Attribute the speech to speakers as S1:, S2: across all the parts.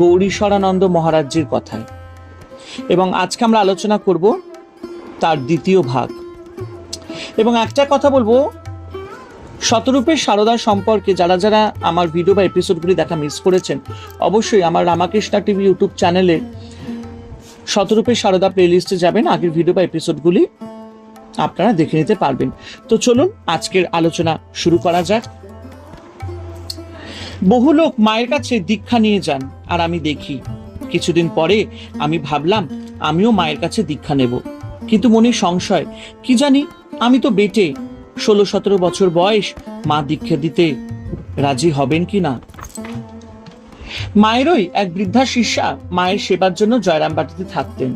S1: গৌরীশ্বরানন্দ মহারাজ্যের কথায় এবং আজকে আমরা আলোচনা করব তার দ্বিতীয় ভাগ এবং একটা কথা বলবো শতরূপের সারদা সম্পর্কে যারা যারা আমার ভিডিও বা এপিসোডগুলি দেখা মিস করেছেন অবশ্যই আমার রামাকৃষ্ণা টিভি ইউটিউব চ্যানেলে শতরূপের সারদা প্লেলিস্টে যাবেন আগের ভিডিও বা এপিসোডগুলি আপনারা দেখে নিতে পারবেন তো চলুন আজকের আলোচনা শুরু করা যাক বহু লোক মায়ের কাছে দীক্ষা নিয়ে যান আর আমি দেখি কিছুদিন পরে আমি ভাবলাম আমিও মায়ের কাছে দীক্ষা নেব কিন্তু মনে সংশয় কি জানি আমি তো বেটে ষোলো সতেরো বছর বয়স মা দীক্ষা দিতে রাজি হবেন কি না মায়েরই এক বৃদ্ধা শিষ্যা মায়ের সেবার জন্য জয়রামবাটিতে থাকতেন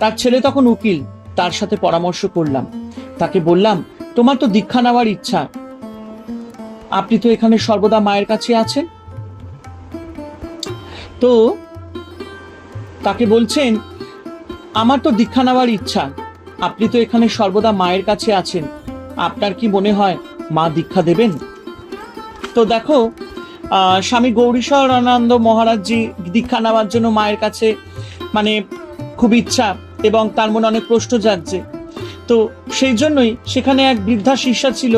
S1: তার ছেলে তখন উকিল তার সাথে পরামর্শ করলাম তাকে বললাম তোমার তো দীক্ষা নেওয়ার ইচ্ছা আপনি তো এখানে সর্বদা মায়ের কাছে আছেন তো তাকে বলছেন আমার তো দীক্ষা নেওয়ার ইচ্ছা আপনি তো এখানে সর্বদা মায়ের কাছে আছেন আপনার কি মনে হয় মা দীক্ষা দেবেন তো দেখো স্বামী গৌরীশ্বর আনন্দ মহারাজজি দীক্ষা নেওয়ার জন্য মায়ের কাছে মানে খুব ইচ্ছা এবং তার মনে অনেক প্রশ্ন জাগছে তো সেই জন্যই সেখানে এক বৃদ্ধা শিষ্যা ছিল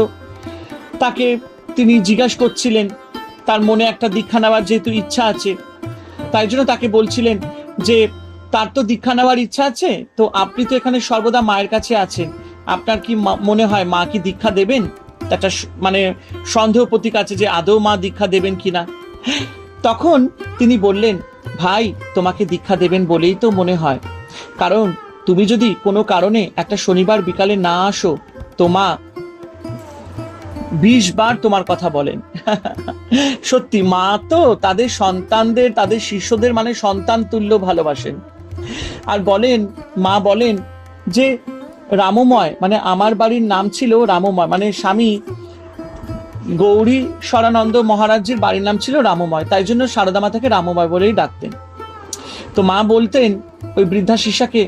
S1: তাকে তিনি জিজ্ঞাসা করছিলেন তার মনে একটা দীক্ষা নেওয়ার যেহেতু ইচ্ছা আছে তাই জন্য তাকে বলছিলেন যে তার তো দীক্ষা নেওয়ার ইচ্ছা আছে তো আপনি তো এখানে সর্বদা মায়ের কাছে আছেন আপনার কি মনে হয় মা কি দীক্ষা দেবেন একটা মানে সন্দেহ প্রতীক আছে যে আদৌ মা দীক্ষা দেবেন কিনা তখন তিনি বললেন ভাই তোমাকে দীক্ষা দেবেন বলেই তো মনে হয় কারণ তুমি যদি কোনো কারণে একটা শনিবার বিকালে না আসো তো মা বিশ বার তোমার কথা বলেন সত্যি মা তো তাদের সন্তানদের তাদের শিষ্যদের মানে সন্তান তুল্য ভালোবাসেন আর বলেন মা বলেন যে রামময় মানে আমার বাড়ির নাম ছিল রামময় মানে স্বামী গৌরী সরানন্দ মহারাজের বাড়ির নাম ছিল রামময় তাই জন্য সারদামা তাকে রামময় বলেই ডাকতেন তো মা বলতেন ওই বৃদ্ধা শিশাকে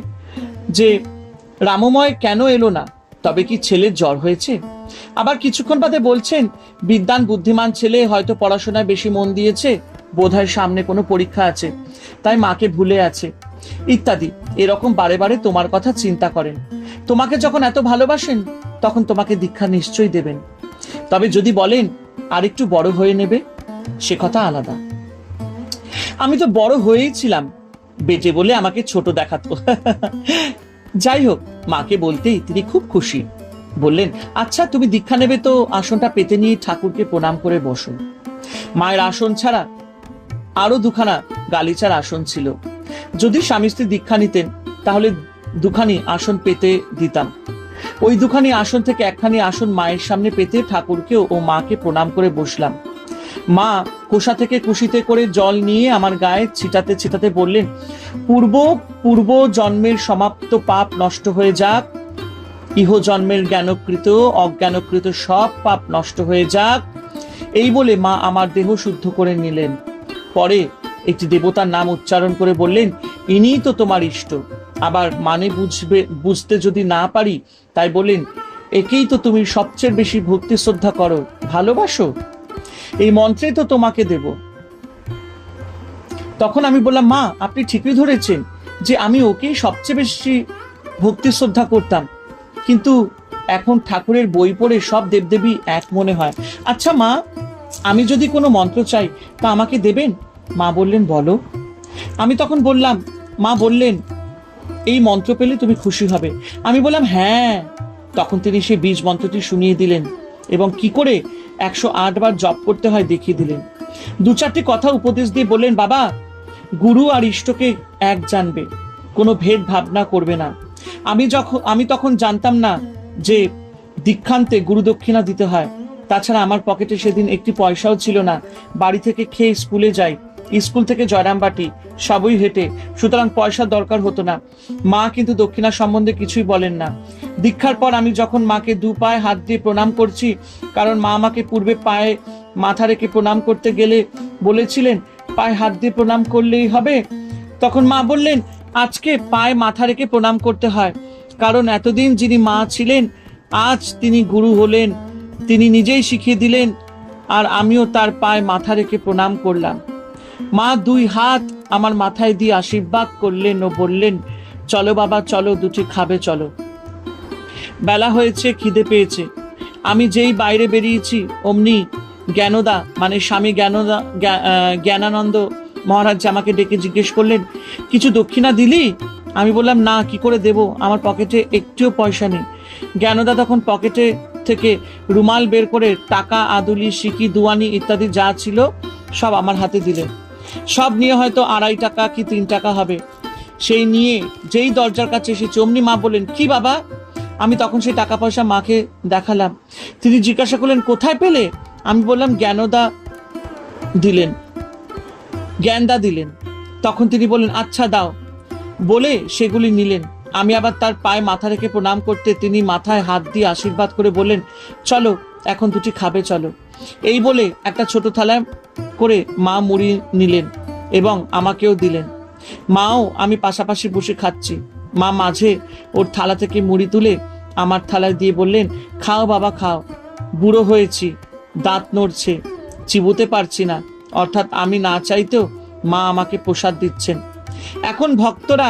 S1: যে রামময় কেন এলো না তবে কি ছেলের জ্বর হয়েছে আবার কিছুক্ষণ বাদে বলছেন বিদ্যান বুদ্ধিমান ছেলে হয়তো পড়াশোনায় বেশি মন দিয়েছে বোধহয় সামনে কোনো পরীক্ষা আছে তাই মাকে ভুলে আছে ইত্যাদি এরকম বারে বারে তোমার কথা চিন্তা করেন তোমাকে যখন এত ভালোবাসেন তখন তোমাকে দীক্ষা নিশ্চয়ই দেবেন তবে যদি বলেন আর একটু বড় হয়ে নেবে সে কথা আলাদা আমি তো বড় হয়েই ছিলাম বেটে বলে আমাকে ছোট দেখাতো যাই হোক মাকে বলতেই তিনি খুব খুশি বললেন আচ্ছা তুমি দীক্ষা নেবে তো আসনটা পেতে নিয়ে ঠাকুরকে প্রণাম করে বসো মায়ের আসন ছাড়া আরো দুখানা গালিচার আসন ছিল যদি স্বামী স্ত্রী দীক্ষা নিতেন তাহলে দুখানি আসন পেতে দিতাম ওই দুখানি আসন থেকে একখানি আসন মায়ের সামনে পেতে ঠাকুরকেও ও মাকে প্রণাম করে বসলাম মা কোষা থেকে কুশিতে করে জল নিয়ে আমার গায়ে ছিটাতে ছিটাতে বললেন পূর্ব পূর্ব জন্মের সমাপ্ত পাপ নষ্ট হয়ে যাক ইহ জন্মের জ্ঞানকৃত অজ্ঞানকৃত সব পাপ নষ্ট হয়ে যাক এই বলে মা আমার দেহ শুদ্ধ করে নিলেন পরে একটি দেবতার নাম উচ্চারণ করে বললেন ইনিই তো তোমার ইষ্ট আবার মানে বুঝবে বুঝতে যদি না পারি তাই বলেন একেই তো তুমি সবচেয়ে বেশি ভক্তি শ্রদ্ধা করো ভালোবাসো এই মন্ত্রে তো তোমাকে দেব তখন আমি বললাম মা আপনি ঠিকই ধরেছেন যে আমি ওকে সবচেয়ে বেশি ভক্তি শ্রদ্ধা করতাম কিন্তু এখন ঠাকুরের বই পড়ে সব দেবদেবী এক মনে হয় আচ্ছা মা আমি যদি কোনো মন্ত্র চাই তা আমাকে দেবেন মা বললেন বলো আমি তখন বললাম মা বললেন এই মন্ত্র পেলে তুমি খুশি হবে আমি বললাম হ্যাঁ তখন তিনি সেই বীজ মন্ত্রটি শুনিয়ে দিলেন এবং কি করে একশো বার জপ করতে হয় দেখিয়ে দিলেন দু চারটি কথা উপদেশ দিয়ে বললেন বাবা গুরু আর ইষ্টকে এক জানবে কোনো ভেদ ভাবনা করবে না আমি যখন আমি তখন জানতাম না যে দীক্ষান্তে গুরু দক্ষিণা দিতে হয় তাছাড়া আমার পকেটে সেদিন একটি পয়সাও ছিল না বাড়ি থেকে খেয়ে স্কুলে যাই স্কুল থেকে জয়রামবাটি সবই হেঁটে সুতরাং পয়সার দরকার হতো না মা কিন্তু দক্ষিণা সম্বন্ধে কিছুই বলেন না দীক্ষার পর আমি যখন মাকে দু পায়ে হাত দিয়ে প্রণাম করছি কারণ মা আমাকে পূর্বে পায়ে মাথা রেখে প্রণাম করতে গেলে বলেছিলেন পায়ে হাত দিয়ে প্রণাম করলেই হবে তখন মা বললেন আজকে পায়ে মাথা রেখে প্রণাম করতে হয় কারণ এতদিন যিনি মা ছিলেন আজ তিনি গুরু হলেন তিনি নিজেই শিখিয়ে দিলেন আর আমিও তার পায়ে মাথা রেখে প্রণাম করলাম মা দুই হাত আমার মাথায় দিয়ে আশীর্বাদ করলেন ও বললেন চলো বাবা চলো দুটি খাবে চলো বেলা হয়েছে খিদে পেয়েছে আমি যেই বাইরে বেরিয়েছি অমনি জ্ঞানদা মানে স্বামী জ্ঞানদা জ্ঞানানন্দ মহারাজ আমাকে ডেকে জিজ্ঞেস করলেন কিছু দক্ষিণা দিলি আমি বললাম না কি করে দেব আমার পকেটে একটিও পয়সা নেই জ্ঞানদা তখন পকেটে থেকে রুমাল বের করে টাকা আদুলি সিকি দুয়ানি ইত্যাদি যা ছিল সব আমার হাতে দিলেন সব নিয়ে হয়তো আড়াই টাকা কি তিন টাকা হবে সেই নিয়ে যেই দরজার কাছে এসে চমনি মা বললেন কি বাবা আমি তখন সেই টাকা পয়সা মাকে দেখালাম তিনি জিজ্ঞাসা করলেন কোথায় পেলে আমি বললাম জ্ঞানদা দিলেন জ্ঞানদা দিলেন তখন তিনি বললেন আচ্ছা দাও বলে সেগুলি নিলেন আমি আবার তার পায়ে মাথা রেখে প্রণাম করতে তিনি মাথায় হাত দিয়ে আশীর্বাদ করে বললেন চলো এখন দুটি খাবে চলো এই বলে একটা ছোট থালায় করে মা মুড়ি নিলেন এবং আমাকেও দিলেন মাও আমি পাশাপাশি বসে খাচ্ছি মা মাঝে ওর থালা থেকে মুড়ি তুলে আমার থালায় দিয়ে বললেন খাও বাবা খাও বুড়ো হয়েছি দাঁত নড়ছে চিবোতে পারছি না অর্থাৎ আমি না চাইতেও মা আমাকে প্রসাদ দিচ্ছেন এখন ভক্তরা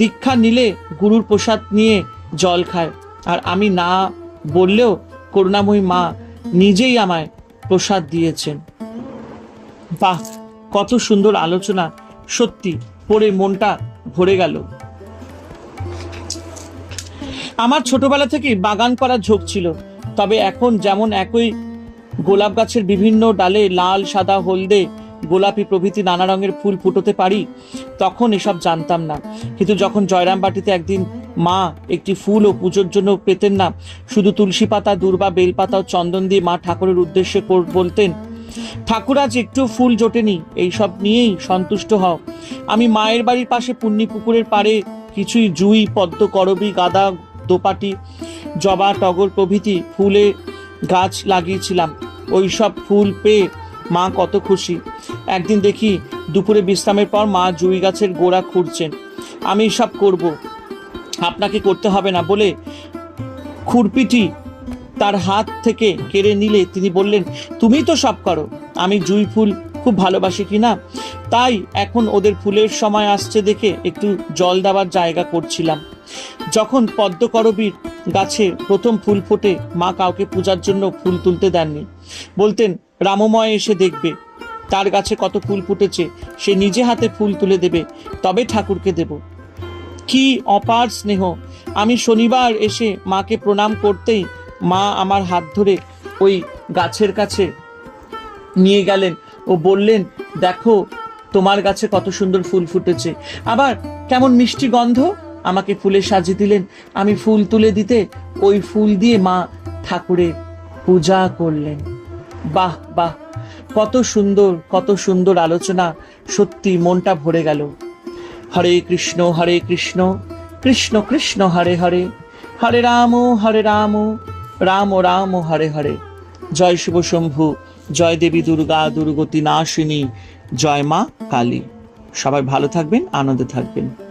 S1: দীক্ষা নিলে গুরুর প্রসাদ নিয়ে জল খায় আর আমি না বললেও করুণাময়ী মা নিজেই আমায় প্রসাদ দিয়েছেন বাহ কত সুন্দর আলোচনা সত্যি পড়ে মনটা ভরে গেল আমার ছোটবেলা থেকেই বাগান করার ঝোঁক ছিল তবে এখন যেমন একই গোলাপ গাছের বিভিন্ন ডালে লাল সাদা হলদে গোলাপি প্রভৃতি নানা রঙের ফুল ফুটোতে পারি তখন এসব জানতাম না কিন্তু যখন বাটিতে একদিন মা একটি ফুল ও পুজোর জন্য পেতেন না শুধু তুলসী পাতা দুর্বা বেলপাতা ও চন্দন দিয়ে মা ঠাকুরের উদ্দেশ্যে বলতেন ঠাকুর আজ একটু ফুল জোটেনি সব নিয়েই সন্তুষ্ট হও আমি মায়ের বাড়ির পাশে পুণ্যি পুকুরের পাড়ে কিছুই জুই পদ্ম করবি গাদা দোপাটি জবা টগর প্রভৃতি ফুলে গাছ লাগিয়েছিলাম ওই সব ফুল পেয়ে মা কত খুশি একদিন দেখি দুপুরে বিশ্রামের পর মা জুই গাছের গোড়া খুঁড়ছেন আমি সব করব আপনাকে করতে হবে না বলে খুরপিটি তার হাত থেকে কেড়ে নিলে তিনি বললেন তুমি তো সব করো আমি জুই ফুল খুব ভালোবাসি কি না তাই এখন ওদের ফুলের সময় আসছে দেখে একটু জল দেওয়ার জায়গা করছিলাম যখন পদ্মকরবীর গাছে প্রথম ফুল ফোটে মা কাউকে পূজার জন্য ফুল তুলতে দেননি বলতেন রামময় এসে দেখবে তার গাছে কত ফুল ফুটেছে সে নিজে হাতে ফুল তুলে দেবে তবে ঠাকুরকে দেব কি অপার স্নেহ আমি শনিবার এসে মাকে প্রণাম করতেই মা আমার হাত ধরে ওই গাছের কাছে নিয়ে গেলেন ও বললেন দেখো তোমার গাছে কত সুন্দর ফুল ফুটেছে আবার কেমন মিষ্টি গন্ধ আমাকে ফুলে সাজিয়ে দিলেন আমি ফুল তুলে দিতে ওই ফুল দিয়ে মা ঠাকুরের পূজা করলেন বাহ বাহ কত সুন্দর কত সুন্দর আলোচনা সত্যি মনটা ভরে গেল হরে কৃষ্ণ হরে কৃষ্ণ কৃষ্ণ কৃষ্ণ হরে হরে হরে রাম হরে রাম রাম ও রাম ও হরে হরে জয় শুভ শম্ভু জয় দেবী দুর্গা দুর্গতি নাশিনী জয় মা কালী সবাই ভালো থাকবেন আনন্দে থাকবেন